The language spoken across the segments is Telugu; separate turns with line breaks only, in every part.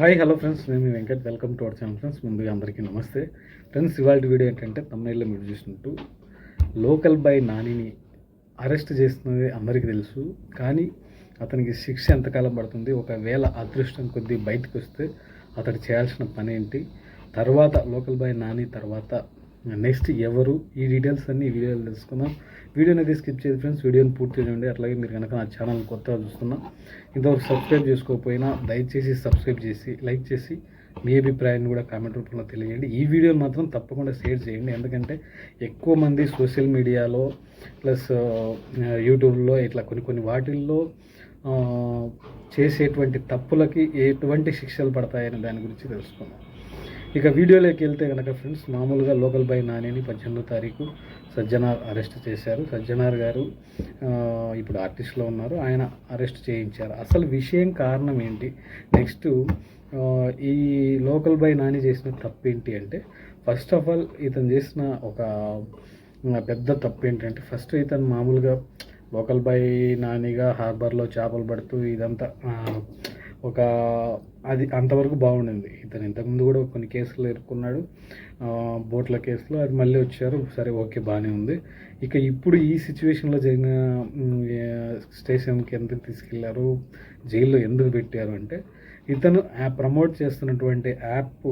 హాయ్ హలో ఫ్రెండ్స్ నేను Venkat. Welcome to our channel friends ముందుగా అందరికీ నమస్తే. ఫ్రెండ్స్ ఇవాళ వీడియో ఏంటంటే తమిళలో మీరు చూసినట్టు లోకల్ బై నానిని అరెస్ట్ చేస్తున్నది అందరికీ తెలుసు. కానీ అతనికి శిక్ష ఎంతకాలం పడుతుంది? ఒకవేళ అదృష్టం కొద్దీ బయటకు వస్తే అతడు చేయాల్సిన పని ఏంటి తర్వాత లోకల్ బై నాని తర్వాత నెక్స్ట్ ఎవరు ఈ డీటెయిల్స్ అన్ని ఈ వీడియోలో తెలుసుకుందాం. వీడియోని అయితే స్కిప్ చేసి ఫ్రెండ్స్ వీడియోని పూర్తి చేయండి అట్లాగే మీరు కనుక నా ఛానల్ కొత్తగా చూస్తున్నా ఇంతవరకు సబ్స్క్రైబ్ చేసుకోకపోయినా దయచేసి సబ్స్క్రైబ్ చేసి లైక్ చేసి మీ అభిప్రాయాన్ని కూడా కామెంట్ రూపంలో తెలియజేయండి. ఈ వీడియోని మాత్రం తప్పకుండా షేర్ చేయండి. ఎందుకంటే ఎక్కువ మంది సోషల్ మీడియాలో ప్లస్ యూట్యూబ్లో ఇట్లా కొన్ని కొన్ని వాటిల్లో చేసేటువంటి తప్పులకి ఎటువంటి శిక్షలు పడతాయనే దాని గురించి తెలుసుకుందాం. ఇక వీడియోలోకి వెళ్తే కనుక ఫ్రెండ్స్ మామూలుగా లోకల్ బై నానిని పద్దెనిమిదో తారీఖు సజ్జనార్ అరెస్ట్ చేశారు. సజ్జనార్ గారు ఇప్పుడు ఆర్టిస్ట్లో ఉన్నారు. ఆయన అరెస్ట్ చేయించారు. అసలు విషయం కారణం ఏంటి? నెక్స్ట్ ఈ లోకల్ బై నాని చేసిన తప్పు ఏంటి అంటే ఫస్ట్ ఆఫ్ ఆల్ ఇతను చేసిన ఒక పెద్ద తప్పు ఏంటంటే ఫస్ట్ ఇతను మామూలుగా లోకల్ బై నానిగా హార్బర్లో చేపలు పడుతూ ఇదంతా ఒక అది అంతవరకు బాగుండింది. ఇతను ఇంతకుముందు కూడా కొన్ని కేసులు ఎదుర్కొన్నాడు. బోట్ల కేసులో అది మళ్ళీ వచ్చారు. సరే ఓకే బాగానే ఉంది. ఇక ఇప్పుడు ఈ సిచ్యువేషన్లో జరిగిన స్టేషన్కి ఎందుకు తీసుకెళ్ళారు? జైల్లో ఎందుకు పెట్టారు అంటే ఇతను యాప్ ప్రమోట్ చేస్తున్నటువంటి యాప్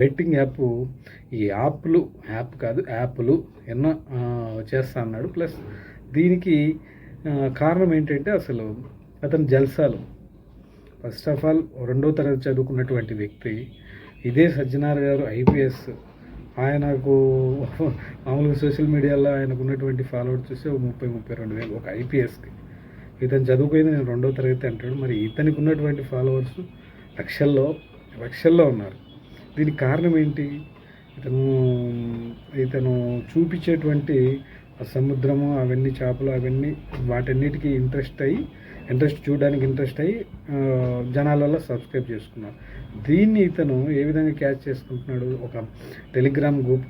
బెట్టింగ్ యాప్ ఈ యాప్లు యాప్ కాదు యాప్లు ఎన్నో చేస్తా అన్నాడు. ప్లస్ దీనికి కారణం ఏంటంటే అసలు అతను జల్సాలు. ఫస్ట్ ఆఫ్ ఆల్ రెండో తరగతి చదువుకున్నటువంటి వ్యక్తి ఇదే సజ్జనార్ గారు ఐపీఎస్. ఆయనకు మామూలుగా సోషల్ మీడియాలో ఆయనకు ఉన్నటువంటి ఫాలోవర్స్ చూస్తే ఒక ముప్పై ముప్పై రెండు వేలు ఒక ఐపీఎస్కి. ఇతను చదువుకోయింది నేను రెండో తరగతి అంటాడు. మరి ఇతనికి ఉన్నటువంటి ఫాలోవర్స్ లక్షల్లో లక్షల్లో ఉన్నారు. దీనికి కారణం ఏంటి? ఇతను ఇతను చూపించేటువంటి ఆ సముద్రము అవన్నీ చేపలు అవన్నీ వాటన్నిటికీ ఇంట్రెస్ట్ అయ్యి ఇంట్రెస్ట్ చూడడానికి ఇంట్రెస్ట్ అయ్యి జనాలలో సబ్స్క్రైబ్ చేసుకున్నారు. దీన్ని ఇతను ఏ విధంగా క్యాచ్ చేసుకుంటున్నాడు? ఒక టెలిగ్రామ్ గ్రూప్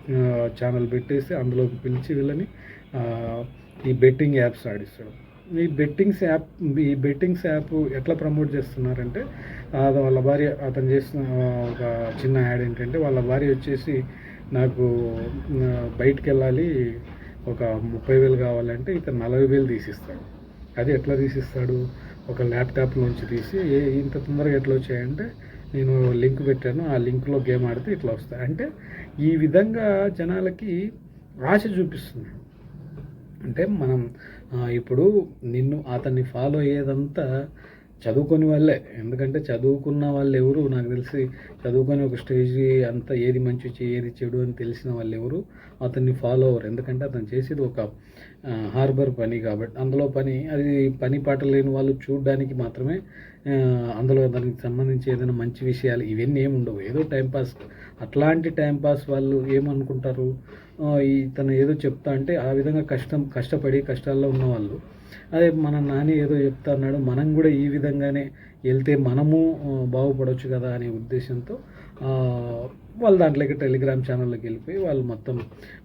ఛానల్ పెట్టేసి అందులోకి పిలిచి వీళ్ళని ఈ బెట్టింగ్ యాప్స్ ఆడిస్తాడు. ఈ బెట్టింగ్స్ యాప్ ఈ బెట్టింగ్స్ యాప్ ఎట్లా ప్రమోట్ చేస్తున్నారంటే వాళ్ళ భార్య అతను చేసిన ఒక చిన్న యాడ్ ఏంటంటే వాళ్ళ భార్య వచ్చేసి నాకు బయటికి వెళ్ళాలి ఒక ముప్పై వేలు కావాలంటే ఇతను నలభై వేలు తీసిస్తాడు. అది ఎట్లా తీసిస్తాడు? ఒక ల్యాప్టాప్ నుంచి తీసి ఏ ఇంత తొందరగా ఎట్లా వచ్చాయంటే నేను లింక్ పెట్టాను ఆ లింక్లో గేమ్ ఆడితే ఇట్లా వస్తాయి. అంటే ఈ విధంగా జనాలకి ఆశ చూపిస్తుంది. అంటే మనం ఇప్పుడు నిన్ను అతన్ని ఫాలో అయ్యేదంతా చదువుకొని వాళ్ళే. ఎందుకంటే చదువుకున్న వాళ్ళు ఎవరు నాకు తెలిసి చదువుకొని ఒక స్టేజ్ అంతా ఏది మంచి ఏది చెడు అని తెలిసిన వాళ్ళు ఎవరు అతన్ని ఫాలో అవ్వరు. ఎందుకంటే అతను చేసేది ఒక హార్బర్ పని కాబట్టి. అందులో పని అది పని పాట లేని వాళ్ళు చూడడానికి మాత్రమే అందులో దానికి సంబంధించి ఏదైనా మంచి విషయాలు ఇవన్నీ ఏమి ఉండవు. ఏదో టైంపాస్ అట్లాంటి టైంపాస్ వాళ్ళు ఏమనుకుంటారు? ఆ, ఇతను ఏదో చెప్తా అంటే ఆ విధంగా కష్టం కష్టపడి కష్టాల్లో ఉన్నవాళ్ళు అదే మన నాని ఏదో చెప్తా అన్నాడు మనం కూడా ఈ విధంగానే వెళ్తే మనము బాగుపడవచ్చు కదా అనే ఉద్దేశంతో వాళ్ళు దాంట్లోకి టెలిగ్రామ్ ఛానల్లోకి వెళ్ళిపోయి వాళ్ళు మొత్తం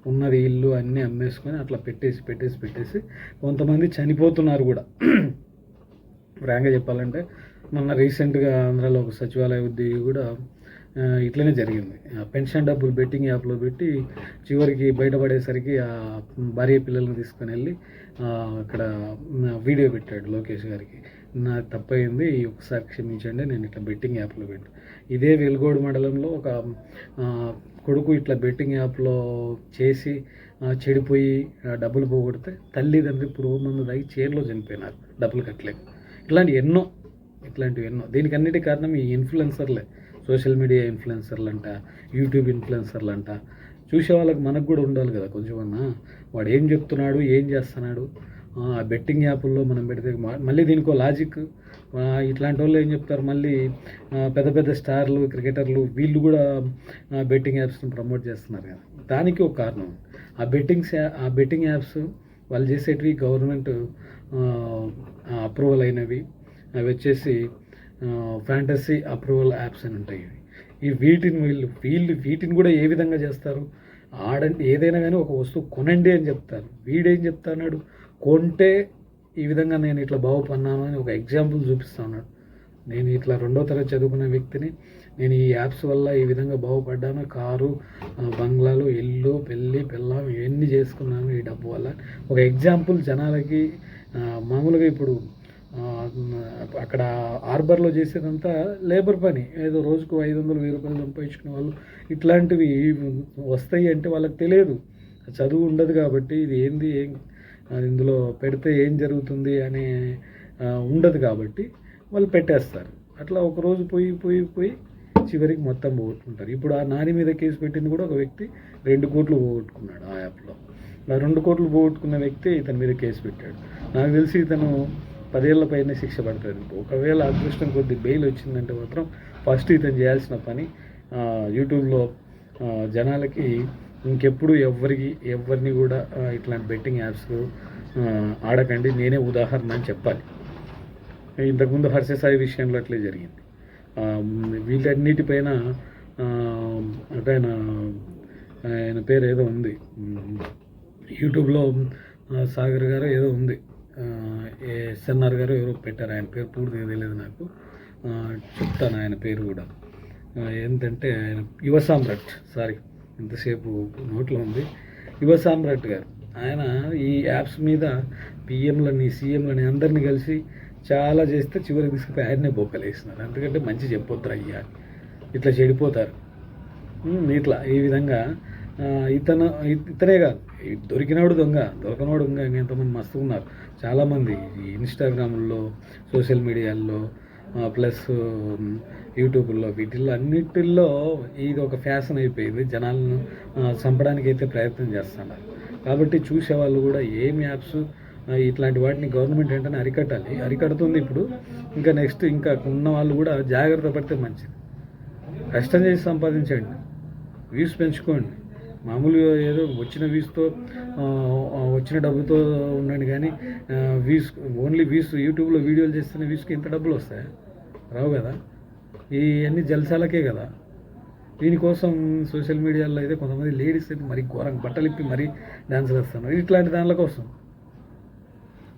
ఉన్నది ఇల్లు అన్నీ అమ్మేసుకొని అట్లా పెట్టేసి పెట్టేసి పెట్టేసి కొంతమంది చనిపోతున్నారు కూడా. ఫ్రాంక్గా చెప్పాలంటే మొన్న రీసెంట్గా ఆంధ్రాలో ఒక సచివాలయ ఉద్యోగి కూడా ఇట్లనే జరిగింది. ఆ పెన్షన్ డబ్బులు బెట్టింగ్ యాప్లో పెట్టి చివరికి బయటపడేసరికి ఆ భార్య పిల్లల్ని తీసుకొని వెళ్ళి అక్కడ వీడియో పెట్టాడు లోకేష్ గారికి. నా తప్పయింది ఒకసారి క్షమించండి నేను ఇట్లా బెట్టింగ్ యాప్లో పెట్టు. ఇదే వెలుగోడు మండలంలో ఒక కొడుకు ఇట్లా బెట్టింగ్ యాప్లో చేసి చెడిపోయి డబ్బులు పోగొడితే తల్లిదండ్రి పురుగు మందు తాగి చీరలో చనిపోయినారు డబ్బులు కట్టలేక. ఇట్లాంటి ఎన్నో ఇట్లాంటివి ఎన్నో. దీనికి అన్నిటి కారణం ఈ ఇన్ఫ్లుయెన్సర్లే. సోషల్ మీడియా ఇన్ఫ్లుయెన్సర్లు అంట యూట్యూబ్ ఇన్ఫ్లుయెన్సర్లు అంట చూసే వాళ్ళకి మనకు కూడా ఉండాలి కదా కొంచెమన్నా. వాడు ఏం చెప్తున్నాడు ఏం చేస్తున్నాడు? ఆ బెట్టింగ్ యాప్ల్లో మనం పెడితే మళ్ళీ దీనికో లాజిక్. ఇట్లాంటి వాళ్ళు ఏం చెప్తారు? మళ్ళీ పెద్ద పెద్ద స్టార్లు క్రికెటర్లు వీళ్ళు కూడా బెట్టింగ్ యాప్స్ని ప్రమోట్ చేస్తున్నారు కదా. దానికి ఒక కారణం. ఆ బెట్టింగ్స్ యా- ఆ బెట్టింగ్ యాప్స్ వాళ్ళు చేసేటివి గవర్నమెంట్ అప్రూవల్ అయినవి. అవి వచ్చేసి ఫ్యాంటసీ అప్రూవల్ యాప్స్ అని ఉంటాయి. ఈ వీటిని వీళ్ళు వీళ్ళు వీటిని కూడా ఏ విధంగా చేస్తారు? ఆడండి ఏదైనా కానీ ఒక వస్తువు కొనండి అని చెప్తారు. వీడేం చెప్తాన్నాడు? కొంటే ఈ విధంగా నేను ఇట్లా బాగుపడినాను అని ఒక ఎగ్జాంపుల్ చూపిస్తా ఉన్నాడు నేను ఇట్లా రెండో తరగతి చదువుకునే వ్యక్తిని నేను ఈ యాప్స్ వల్ల ఈ విధంగా బాగుపడ్డాను కారు బంగ్లాలు ఇల్లు పెళ్ళి పిల్లం ఇవన్నీ చేసుకున్నాను ఈ డబ్బు వల్ల. ఒక ఎగ్జాంపుల్ జనాలకి మామూలుగా ఇప్పుడు అక్కడ హార్బర్లో చేసేదంతా లేబర్ పని. ఏదో రోజుకు ఐదు వందలు వెయ్యి రూపాయలు సంపాదించుకునే వాళ్ళు. ఇట్లాంటివి వస్తాయి అంటే వాళ్ళకి తెలియదు. చదువు ఉండదు కాబట్టి ఇది ఏంది ఏం అది ఇందులో పెడితే ఏం జరుగుతుంది అనే ఉండదు కాబట్టి వాళ్ళు పెట్టేస్తారు. అట్లా ఒక రోజు పోయి పోయి పోయి చివరికి మొత్తం పోగొట్టుకుంటారు. ఇప్పుడు ఆ నాని మీద కేసు పెట్టింది కూడా ఒక వ్యక్తి రెండు కోట్లు పోగొట్టుకున్నాడు ఆ యాప్లో. ఆ రెండు కోట్లు పోగొట్టుకున్న వ్యక్తి ఇతని మీద కేసు పెట్టాడు. నాకు తెలిసి ఇతను పదేళ్ళ పైన శిక్ష పడతాడు ఒకవేళ అదృష్టం కొద్ది బెయిల్ వచ్చిందంటే మాత్రం ఫస్ట్ ఇతను చేయాల్సిన పని యూట్యూబ్లో జనాలకి ఇంకెప్పుడు ఎవరికి ఎవరిని కూడా ఇట్లాంటి బెట్టింగ్ యాప్స్ ఆడకండి. నేనే ఉదాహరణ అని చెప్పాలి. ఇంతకుముందు హర్షసాయి విషయంలో అట్లే జరిగింది. వీటన్నిటిపైన అంటే ఆయన ఆయన పేరు ఏదో ఉంది. యూట్యూబ్లో సాగర్ గారు ఏదో ఉంది. ఎస్ఎన్ఆర్ గారు ఎవరో పెట్టారు? ఆయన పేరు పూర్తిగా తెలియదు నాకు. చెప్తాను ఆయన పేరు కూడా. ఏంటంటే ఆయన యువ సామ్రాట్ సారీ ఇంతసేపు నోట్లో ఉంది. యువ సామ్రాట్ గారు. ఆయన ఈ యాప్స్ మీద పిఎంలని సీఎంలని అందరినీ కలిసి చాలా చేస్తే చివరికి తీసుకుపోయి ఆయన్నే బొక్కలేస్తున్నారు ఎందుకంటే మంచి చెప్పొద్దు అయ్యా. ఇట్లా చెడిపోతారు. ఇట్లా ఈ విధంగా ఇతను ఇతనే కాదు. దొరికినవాడు దొంగ దొరకనవాడు దొంగ ఇంకా ఎంతమంది మస్తు ఉన్నారు. చాలామంది ఈ ఇన్స్టాగ్రామ్లో సోషల్ మీడియాల్లో ప్లస్ యూట్యూబ్లో వీటిల్లో అన్నిటిల్లో ఇది ఒక ఫ్యాషన్ అయిపోయింది. జనాలను చంపడానికి అయితే ప్రయత్నం చేస్తున్నారు. కాబట్టి చూసేవాళ్ళు కూడా ఏం యాప్స్ ఇట్లాంటి వాటిని గవర్నమెంట్ వెంటనే అరికట్టాలి. అరికడుతుంది ఇప్పుడు. ఇంకా నెక్స్ట్ ఇంకా ఉన్న వాళ్ళు కూడా జాగ్రత్త పడితే మంచిది. కష్టం చేసి సంపాదించండి. వ్యూస్ పెంచుకోండి. మామూలుగా ఏదో వచ్చిన వ్యూస్తో వచ్చిన డబ్బుతో ఉండండి కానీ వ్యూస్ ఓన్లీ వ్యూస్ యూట్యూబ్లో వీడియోలు చేస్తున్న వ్యూస్కి ఇంత డబ్బులు వస్తాయి? రావు కదా. ఇవన్నీ జల్సాలకే జలసాలకే కదా. దీనికోసం సోషల్ మీడియాలో అయితే కొంతమంది లేడీస్ అయితే మరీ ఘోరంగా బట్టలు ఇప్పి మరీ డాన్సులు వేస్తున్నారు ఇట్లాంటి దానిల కోసం.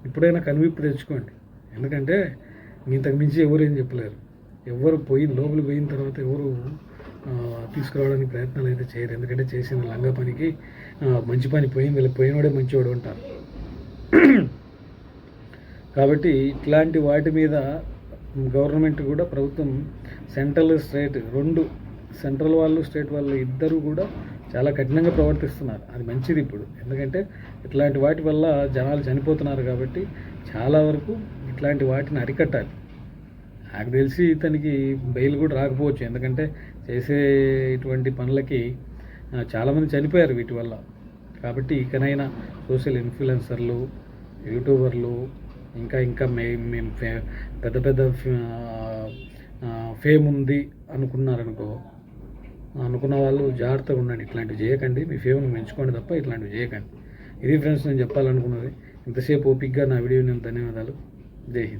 ఇప్పుడైనా కనువిప్పు తెచ్చుకోండి. ఎందుకంటే ఇంతకు మించి ఎవరు ఏం చెప్పలేరు. ఎవరు పోయి లోపలికి పోయిన తర్వాత ఎవరు తీసుకురావడానికి ప్రయత్నాలు అయితే చేయరు. ఎందుకంటే చేసిన లంగా పనికి మంచి పని పోయింది. పోయినోడే మంచివాడు అంటారు. కాబట్టి ఇట్లాంటి వాటి మీద గవర్నమెంట్ కూడా ప్రభుత్వం సెంట్రల్ స్టేట్ రెండు సెంట్రల్ వాళ్ళు స్టేట్ వాళ్ళు ఇద్దరు కూడా చాలా కఠినంగా ప్రవర్తిస్తున్నారు. అది మంచిది ఇప్పుడు. ఎందుకంటే ఇట్లాంటి వాటి వల్ల జనాలు చనిపోతున్నారు కాబట్టి చాలా వరకు ఇట్లాంటి వాటిని అరికట్టాలి. నాకు తెలిసి ఇతనికి బెయిల్ కూడా రాకపోవచ్చు. ఎందుకంటే చేసే ఇటువంటి పనులకి చాలామంది చనిపోయారు వీటి వల్ల. కాబట్టి ఇకనైనా సోషల్ ఇన్ఫ్లుయెన్సర్లు యూట్యూబర్లు ఇంకా ఇంకా మే మేము ఫే పెద్ద పెద్ద ఫేమ్ ఉంది అనుకున్నారనుకో అనుకున్న వాళ్ళు జాగ్రత్తగా ఉండండి. ఇట్లాంటివి చేయకండి. మీ ఫేమ్ని పెంచుకోండి తప్ప ఇట్లాంటివి చేయకండి. ఇది ఫ్రెండ్స్ నేను చెప్పాలనుకున్నది. ఇంతసేపు ఓపిక్గా నా వీడియో నేను ధన్యవాదాలు. జై హింద్.